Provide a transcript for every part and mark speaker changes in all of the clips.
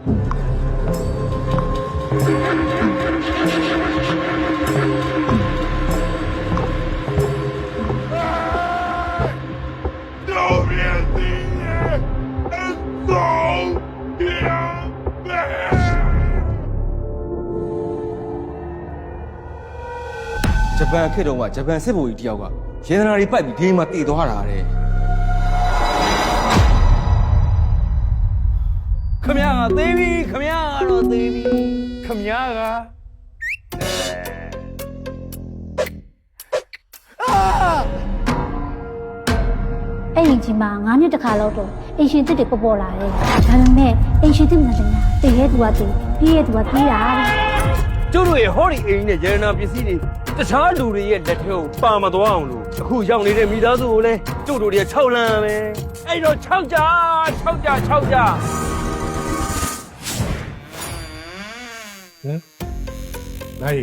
Speaker 1: ဂျပန်ခေတ်တုန်းကဂျပန်စစ်ဗိုလ်ကြီးတယောက်ကရေဒနာတွေပိုက်ပြီးဒီမှာတည်သွားတာတဲ့ ခမရကသေးပြီခမရကတော့သေးပြီခမရက
Speaker 2: အဲ့ဒီကြီးမှာ9နှစ်တခါလောက်တော့အင်ရှင်တစ်တွေပေါ်ပေါ်လာတယ်ဒါပေမဲ့အင်ရှင်တစ်မှန်တယ်တကယ်သူကသူပြီးရဲ့သူကပြီးတာတဲ့
Speaker 1: ကျုပ်တို့ရဲ့ဟောဒီအိမ်နဲ့ရေနနာပစ္စည်းတွေတခြားလူတွေရဲ့လက်ထဲကိုပါမသွားအောင်လို့အခုရောက်နေတဲ့မိသားစုကိုလည်းကျုပ်တို့တွေက6လမ်းပဲအဲ့တော့6ကြာ6ကြာ6ကြာ
Speaker 3: ဟမ်နိုင်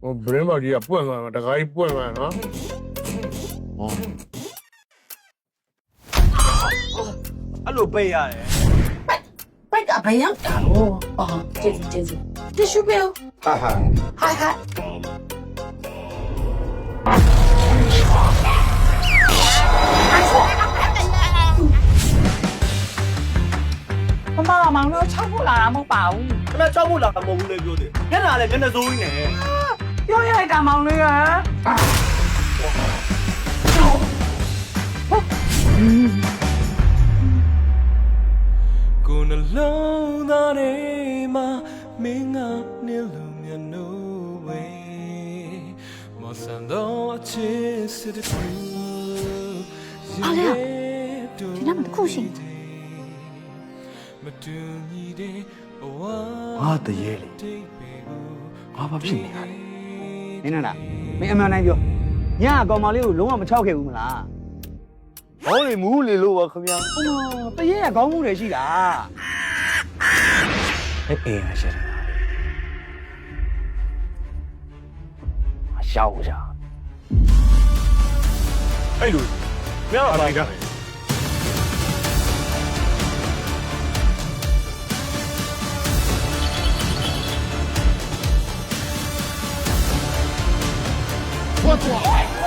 Speaker 3: ဟိုဘရင်းဘော်ကြီးကပွင့်သွားမှာတကားကြီးပွင့်သွားနော်ဟော
Speaker 1: အဲ့လိုပိတ်ရတယ်
Speaker 4: ပိတ်ကဘယ်ရောက်တာလို့အော်ကျေးဇူးကျေးဇူးတ िश ူးပဲဟာဟာဟာဟာ မမမောင်တို့ချောက်ဖို့လာတာမဟုတ်ပါဘူး
Speaker 1: ခဏကြောက်ဖို့လာမဟုတ်ဘူးလေပြောတယ်မျက်နှာလည်းမျက်နှာစိုးကြီးနဲ့
Speaker 4: ပြောရတဲ့မောင်လေးက
Speaker 1: ကိုယ်နှလုံးသားထဲမှာမင်းကနေလို့မျက်နှာဝေမဆန်တော့ချစ်စစ်တူ
Speaker 2: အားလေဒီနောက်မှာတစ်ခုရှိနေ
Speaker 1: မတူညီတဲ့ဘဝ
Speaker 5: ဟာတရေလေဘာဘာဖြစ်နေတာလဲ
Speaker 6: နင်းနလားမင်းအမှန်တိုင်းပြောညအကောင်မလေးကိုလုံးဝမချောက်ခဲ့ဘူးမလား
Speaker 1: ဘောင်းလေမူးလေလို့ပါခင်ဗျာ
Speaker 6: အော်တရေကခေါင်းမှုတွေရှိတာ
Speaker 5: အဲ့အေးရရှာတာရှောက်ရှာအဲ့လို
Speaker 3: မြောက်ပါခင်ဗျာ
Speaker 7: 拖拖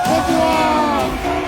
Speaker 7: 拖拖。